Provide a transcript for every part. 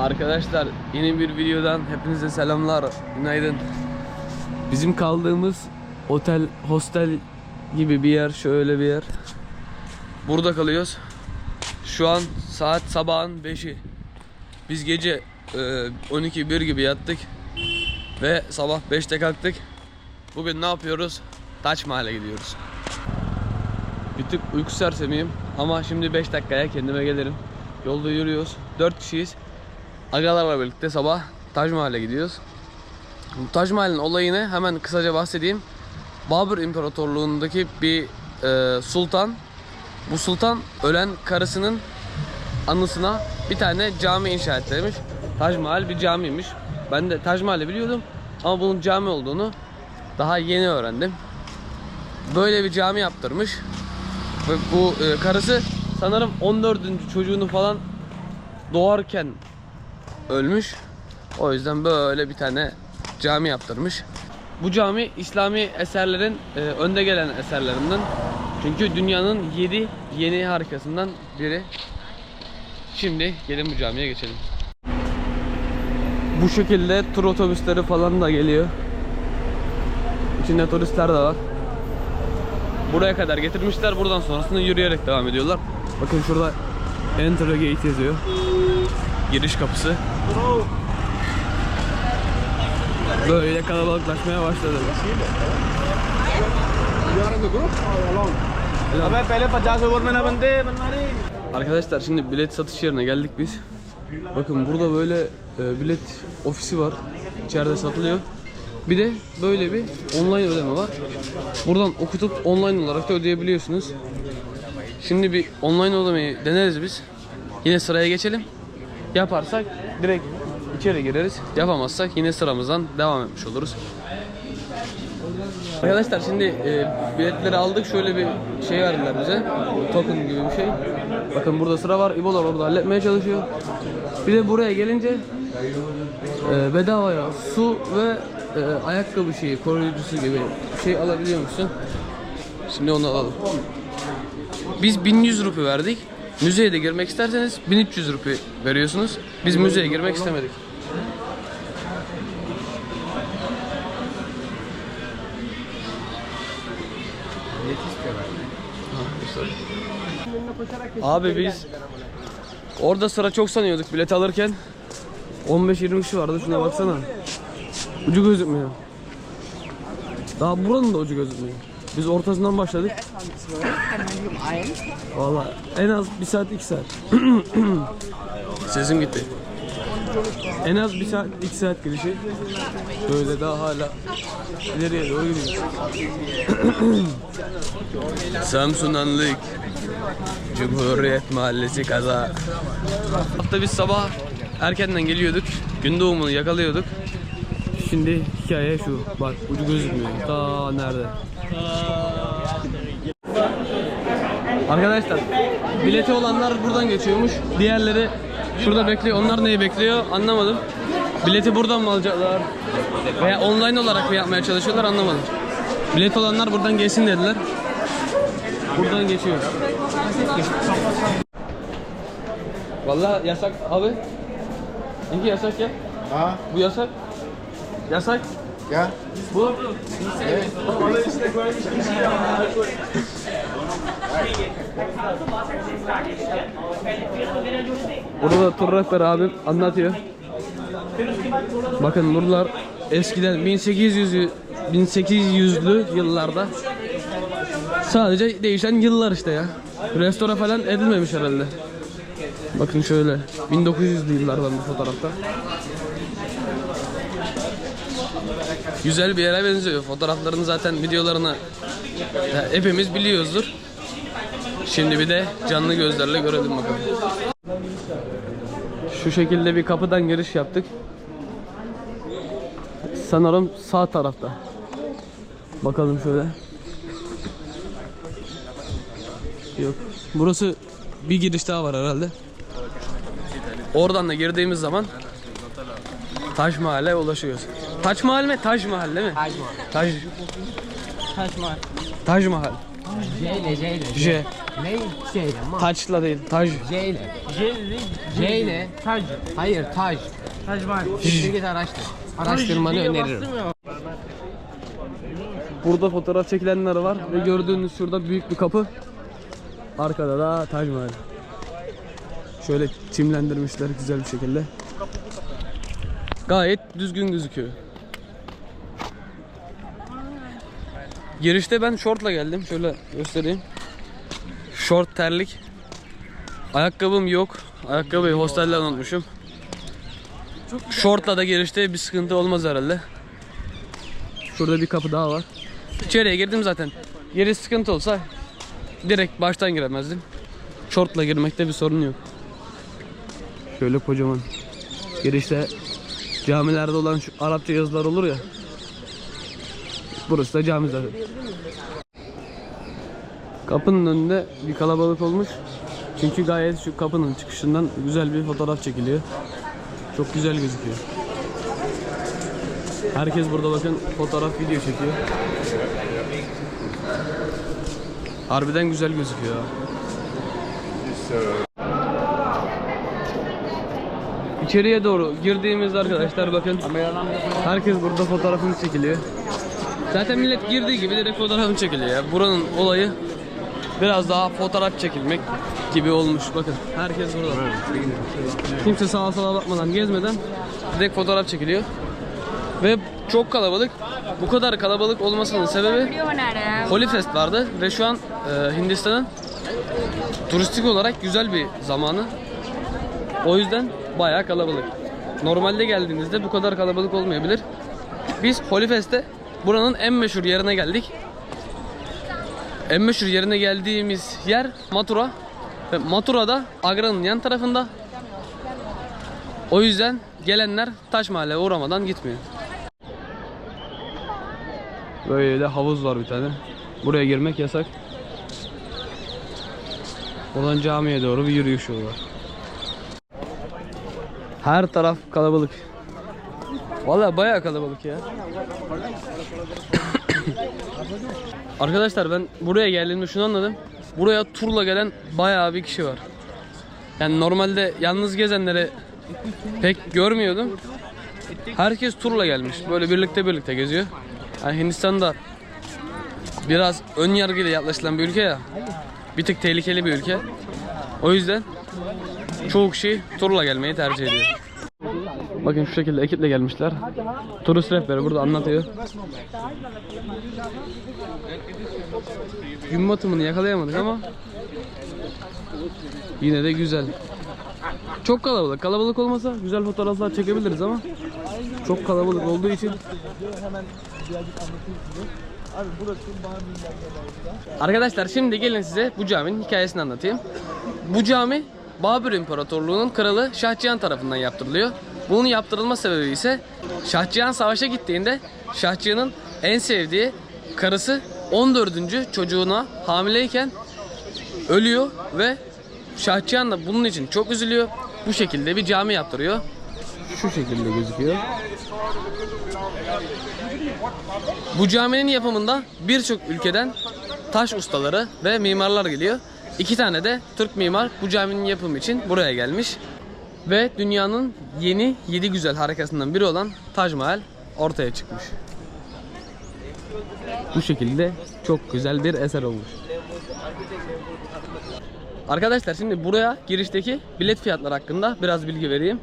Arkadaşlar yeni bir videodan hepinize selamlar. Günaydın. Bizim kaldığımız otel, hostel gibi bir yer, şöyle bir yer. Burada kalıyoruz. Şu an saat sabahın 5'i. Biz gece e, 12-1 gibi yattık. Ve sabah 5'te kalktık. Bugün ne yapıyoruz? Taç Mahal'e gidiyoruz. Bir tık uyku sersemiyim ama şimdi 5 dakikaya kendime gelirim. Yolda yürüyoruz. 4 kişiyiz. Agalarla birlikte sabah Tac Mahal'e gidiyoruz. Bu Tac Mahal'in olayını hemen kısaca bahsedeyim. Babür İmparatorluğundaki bir e, sultan bu sultan ölen karısının anısına bir tane cami inşa ettirmiş. Tac Mahal bir camiymiş. Ben de Tac Mahal'i biliyordum ama bunun cami olduğunu daha yeni öğrendim. Böyle bir cami yaptırmış. Ve bu e, karısı sanırım 14. çocuğunu falan doğarken ölmüş. O yüzden böyle bir tane cami yaptırmış. Bu cami İslami eserlerin e, önde gelen eserlerinden. Çünkü dünyanın 7 yeni harikasından biri. Şimdi gelin bu camiye geçelim. Bu şekilde tur otobüsleri falan da geliyor. İçinde turistler de var. Buraya kadar getirmişler. Buradan sonrasında yürüyerek devam ediyorlar. Bakın şurada Enter Gate yazıyor. Giriş kapısı. Böyle kalabalıklaşmaya başladı. Arkadaşlar şimdi bilet satış yerine geldik biz. Bakın burada böyle e, bilet ofisi var. İçeride satılıyor. Bir de böyle bir online ödeme var. Buradan okutup online olarak da ödeyebiliyorsunuz. Şimdi bir online ödemeyi deneriz biz. Yine sıraya geçelim. Yaparsak direkt içeri gireriz. Yapamazsak yine sıramızdan devam etmiş oluruz. Arkadaşlar şimdi e, biletleri aldık. Şöyle bir şey verdiler bize. Token gibi bir şey. Bakın burada sıra var. İbolar orada halletmeye çalışıyor. Bir de buraya gelince e, bedavaya su ve e, ayakkabı şeyi, koruyucusu gibi şey alabiliyor musun? Şimdi onu alalım. Biz 1100 rupi verdik. Müzeye de girmek isterseniz 1300 rupi veriyorsunuz. Biz müzeye girmek istemedik. Abi biz orada sıra çok sanıyorduk bilet alırken 15-20 kişi vardı şuna baksana Ucu gözükmüyor Daha buranın da ucu gözükmüyor Biz ortasından başladık Valla en az 1 saat 2 saat Sesim gitti En az 1 saat 2 saat girişi Böyle daha hala ileriye doğru gidiyoruz Samsunanlık Cumhuriyet Mahallesi kaza. Hafta biz sabah erkenden geliyorduk. Gün doğumunu yakalıyorduk. Şimdi hikaye şu. Bak ucu gözükmüyor. Ta nerede? Arkadaşlar bileti olanlar buradan geçiyormuş. Diğerleri şurada bekliyor. Onlar neyi bekliyor anlamadım. Bileti buradan mı alacaklar? Veya online olarak mı yapmaya çalışıyorlar anlamadım. Bilet olanlar buradan geçsin dediler. Buradan geçiyor. Vallahi yasak abi. İki yasak ya. हाँ Bu yasak. Yasak. क्या Bu. Burada da tur rehber abim anlatıyor. Bakın buralar eskiden 1800 1800'lü yıllarda sadece değişen yıllar işte ya. Restore falan edilmemiş herhalde. Bakın şöyle 1900'lü yıllardan bu fotoğrafta. Güzel bir yere benziyor. Fotoğraflarını zaten videolarını hepimiz biliyoruzdur. Şimdi bir de canlı gözlerle görelim bakalım. Şu şekilde bir kapıdan giriş yaptık. Sanırım sağ tarafta. Bakalım şöyle. Yok. Burası bir giriş daha var herhalde. Oradan da girdiğimiz zaman Taş Mahal'e ulaşıyoruz. Taç Mahal mi? Taş Mahal değil mi? Taj Mahal. Taş, Taj Mahal. Taş Mahal. J ile J ile. J. Ne şeyle? Ma. Taçla değil, taj. J ile. J ile. Taj. Hayır taj. Taj var. Şimdi git araştır. Araştırmanı öneririm. Burada fotoğraf çekilenler var ve gördüğünüz şurada büyük bir kapı. Arkada da Taj Mahal. Şöyle çimlendirmişler güzel bir şekilde. Gayet düzgün gözüküyor. Girişte ben şortla geldim. Şöyle göstereyim. Şort terlik. Ayakkabım yok. Ayakkabıyı hostelden unutmuşum. Şortla da girişte bir sıkıntı olmaz herhalde. Şurada bir kapı daha var. İçeriye girdim zaten. Yeri sıkıntı olsa direkt baştan giremezdim. Şortla girmekte bir sorun yok. Şöyle kocaman. Girişte camilerde olan şu Arapça yazılar olur ya. Burası da cami zaten. Kapının önünde bir kalabalık olmuş. Çünkü gayet şu kapının çıkışından güzel bir fotoğraf çekiliyor. Çok güzel gözüküyor. Herkes burada bakın fotoğraf video çekiyor. Harbiden güzel gözüküyor. İçeriye doğru girdiğimizde arkadaşlar bakın herkes burada fotoğrafını çekiliyor. Zaten millet girdiği gibi direkt fotoğrafını çekiliyor ya. Buranın olayı biraz daha fotoğraf çekilmek gibi olmuş. Bakın herkes burada. Kimse sağa sola bakmadan gezmeden direkt fotoğraf çekiliyor. Ve çok kalabalık. Bu kadar kalabalık olmasının sebebi Holy Fest vardı ve şu an e, Hindistan'ın turistik olarak güzel bir zamanı. O yüzden bayağı kalabalık. Normalde geldiğinizde bu kadar kalabalık olmayabilir. Biz Holy Fest'te buranın en meşhur yerine geldik. En meşhur yerine geldiğimiz yer Mathura. Ve Mathura'da Agra'nın yan tarafında. O yüzden gelenler Taş Mahal'e uğramadan gitmiyor. Böyle de havuz var bir tane. Buraya girmek yasak. Oradan camiye doğru bir yürüyüş yolu var. Her taraf kalabalık. Vallahi bayağı kalabalık ya. Arkadaşlar ben buraya geldiğimde şunu anladım. Buraya turla gelen bayağı bir kişi var. Yani normalde yalnız gezenleri pek görmüyordum. Herkes turla gelmiş. Böyle birlikte birlikte geziyor. Yani Hindistan'da biraz ön yargıyla yaklaşılan bir ülke ya. Bir tık tehlikeli bir ülke. O yüzden çoğu kişi turla gelmeyi tercih ediyor. Bakın şu şekilde ekiple gelmişler. Turist rehberi burada anlatıyor. Gün batımını yakalayamadık ama yine de güzel. Çok kalabalık. Kalabalık olmasa güzel fotoğraflar çekebiliriz ama çok kalabalık olduğu için Arkadaşlar şimdi gelin size bu caminin hikayesini anlatayım. Bu cami Babür İmparatorluğu'nun kralı Şahcihan tarafından yaptırılıyor. Bunun yaptırılma sebebi ise Şahcihan savaşa gittiğinde Şahcihan'ın en sevdiği karısı 14. çocuğuna hamileyken ölüyor ve Şahcihan da bunun için çok üzülüyor. Bu şekilde bir cami yaptırıyor. Şu şekilde gözüküyor. Bu caminin yapımında birçok ülkeden taş ustaları ve mimarlar geliyor. İki tane de Türk mimar bu caminin yapımı için buraya gelmiş. Ve dünyanın yeni yedi güzel harikasından biri olan Taj Mahal ortaya çıkmış. Bu şekilde çok güzel bir eser olmuş. Arkadaşlar şimdi buraya girişteki bilet fiyatları hakkında biraz bilgi vereyim.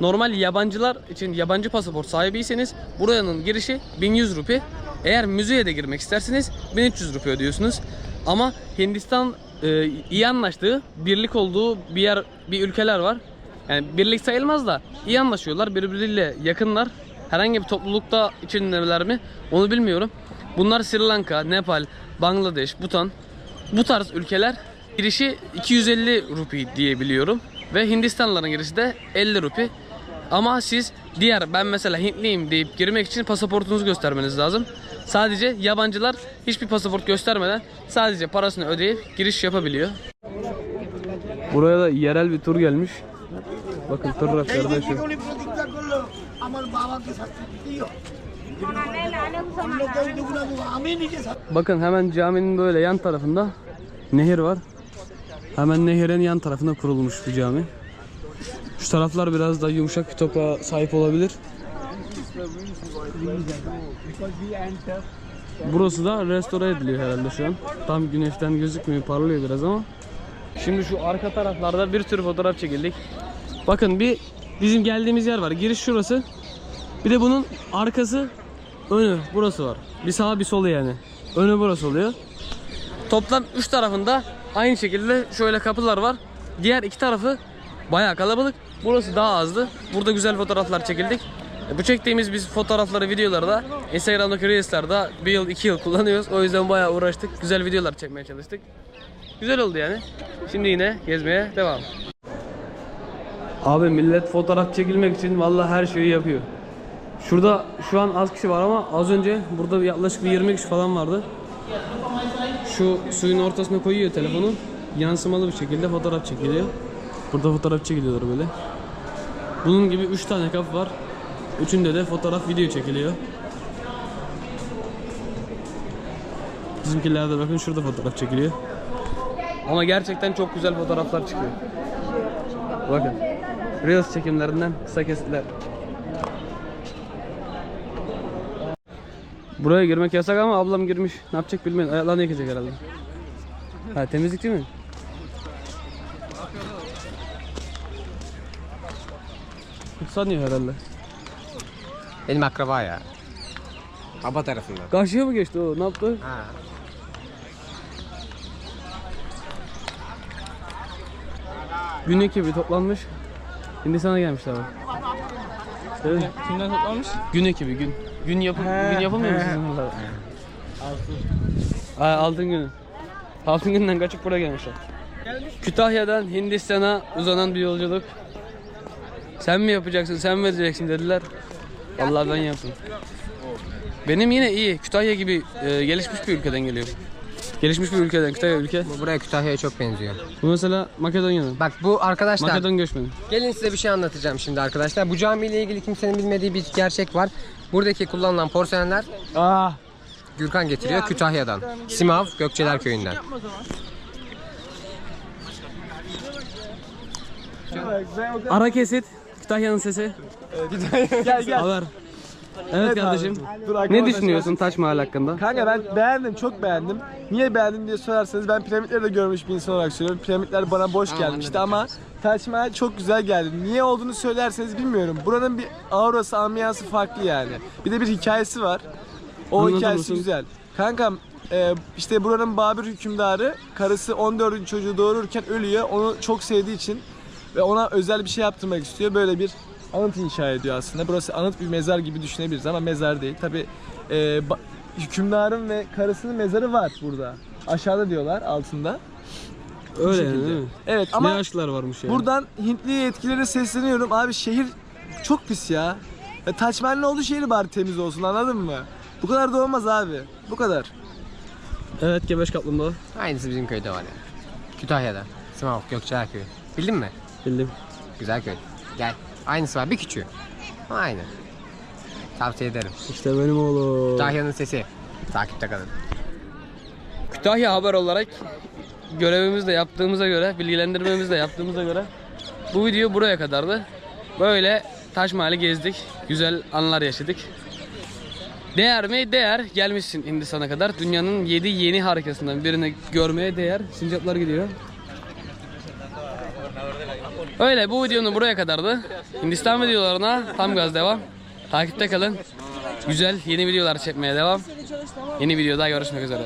Normal yabancılar için yabancı pasaport sahibiyseniz buranın girişi 1100 rupi. Eğer müzeye de girmek isterseniz 1300 rupi ödüyorsunuz. Ama Hindistan e, iyi anlaştığı, birlik olduğu bir yer, bir ülkeler var. Yani birlik sayılmaz da iyi anlaşıyorlar, birbiriyle yakınlar. Herhangi bir toplulukta içindeler mi onu bilmiyorum. Bunlar Sri Lanka, Nepal, Bangladeş, Bhutan. Bu tarz ülkeler girişi 250 rupi diye biliyorum. Ve Hindistanlıların girişi de 50 rupi. Ama siz diğer ben mesela Hintliyim deyip girmek için pasaportunuzu göstermeniz lazım. Sadece yabancılar hiçbir pasaport göstermeden sadece parasını ödeyip giriş yapabiliyor. Buraya da yerel bir tur gelmiş. Bakın tırra kardeşim. Bakın hemen caminin böyle yan tarafında nehir var. Hemen nehirin yan tarafında kurulmuş bu cami. Şu taraflar biraz daha yumuşak bir toprağa sahip olabilir. Burası da restore ediliyor herhalde şu an. Tam güneşten gözükmüyor, parlıyor biraz ama. Şimdi şu arka taraflarda bir sürü fotoğraf çekildik. Bakın bir bizim geldiğimiz yer var. Giriş şurası. Bir de bunun arkası, önü burası var. Bir sağa bir solu yani. Önü burası oluyor. Toplam 3 tarafında aynı şekilde şöyle kapılar var. Diğer iki tarafı bayağı kalabalık. Burası daha azdı. Burada güzel fotoğraflar çekildik. E, Bu çektiğimiz biz fotoğrafları, videoları da Instagram'daki Reels'larda bir yıl, iki yıl kullanıyoruz. O yüzden bayağı uğraştık. Güzel videolar çekmeye çalıştık. Güzel oldu yani. Şimdi yine gezmeye devam. Abi millet fotoğraf çekilmek için vallahi her şeyi yapıyor. Şurada şu an az kişi var ama az önce burada yaklaşık bir 20 kişi falan vardı. Şu suyun ortasına koyuyor telefonu. Yansımalı bir şekilde fotoğraf çekiliyor. Burada fotoğraf çekiliyorlar böyle. Bunun gibi 3 tane kap var. Üçünde de fotoğraf video çekiliyor. Bizimkilerde bakın şurada fotoğraf çekiliyor. Ama gerçekten çok güzel fotoğraflar çıkıyor. Bakın. Reels çekimlerinden kısa kesitler. Buraya girmek yasak ama ablam girmiş. Ne yapacak bilmiyorum. Ayaklarını yıkayacak herhalde. Ha temizlikçi mi? Sanıyor herhalde. Benim akraba ya. Baba tarafından. Karşıya mı geçti o? Ne yaptı? Ha. Gün ekibi toplanmış. Hindistan'a gelmişler abi. Evet. Kimden toplanmış? Gün ekibi gün. Gün yapı gün yapılmıyor mu sizin burada? Altın. altın günü. Altın günden kaçıp buraya gelmişler. Kütahya'dan Hindistan'a uzanan bir yolculuk. Sen mi yapacaksın, sen mi edeceksin dediler. Vallahi ben yaptım. Benim yine iyi. Kütahya gibi e, gelişmiş bir ülkeden geliyor. Gelişmiş bir ülkeden, Kütahya ülke. Bu buraya Kütahya'ya çok benziyor. Bu mesela Makedonya'dan. Bak bu arkadaşlar Makedon göçmeni. gelin size bir şey anlatacağım şimdi arkadaşlar. Bu camiyle ilgili kimsenin bilmediği bir gerçek var. Buradaki kullanılan porselenler Aa, Gürkan getiriyor Kütahya'dan. Simav Gökçeler köyünden. ara kesit. Kütahya'nın sesi. Gel gel. Haber. Evet kardeşim. Dur Ne arkadaşlar. düşünüyorsun Taç Mahal hakkında? Kanka ben beğendim, çok beğendim. Niye beğendim diye sorarsanız ben piramitleri de görmüş bir insan olarak söylüyorum. Piramitler bana boş gelmişti ama Taç Mahal çok güzel geldi. Niye olduğunu söylerseniz bilmiyorum. Buranın bir aurası, ambiyansı farklı yani. Bir de bir hikayesi var. O Anlatır hikayesi mısın? güzel. Kankam e, işte buranın Babür hükümdarı karısı 14. çocuğu doğururken ölüyor. Onu çok sevdiği için ve ona özel bir şey yaptırmak istiyor. Böyle bir anıt inşa ediyor aslında. Burası anıt bir mezar gibi düşünebiliriz ama mezar değil. Tabi hükümdarın ve karısının mezarı var burada. Aşağıda diyorlar altında. Öyle yani, değil mi? Evet Ama ne aşklar varmış yani. buradan Hintli yetkililere sesleniyorum. Abi şehir çok pis ya. ya Taç Mahal'in olduğu şehir bari temiz olsun anladın mı? Bu kadar da olmaz abi. Bu kadar. Evet Gebeş Kaplumbağa. Aynısı bizim köyde var ya. Kütahya'da. Simav Gökçeler köyü. Bildin mi? Bildim. Güzel köy. Gel. Aynısı var bir küçüğü. Aynı. Tavsiye ederim. İşte benim oğlum. Kütahya'nın sesi. Takipte kalın. Kütahya haber olarak görevimizi de yaptığımıza göre, bilgilendirmemizi de yaptığımıza göre bu video buraya kadardı. Böyle Taş Mahal'i gezdik. Güzel anılar yaşadık. Değer mi? Değer. Gelmişsin Hindistan'a kadar. Dünyanın 7 yeni harikasından birini görmeye değer. Sincaplar gidiyor. Öyle bu videonun buraya kadardı. Hindistan videolarına tam gaz devam. Takipte kalın. Güzel yeni videolar çekmeye devam. Yeni videoda görüşmek üzere.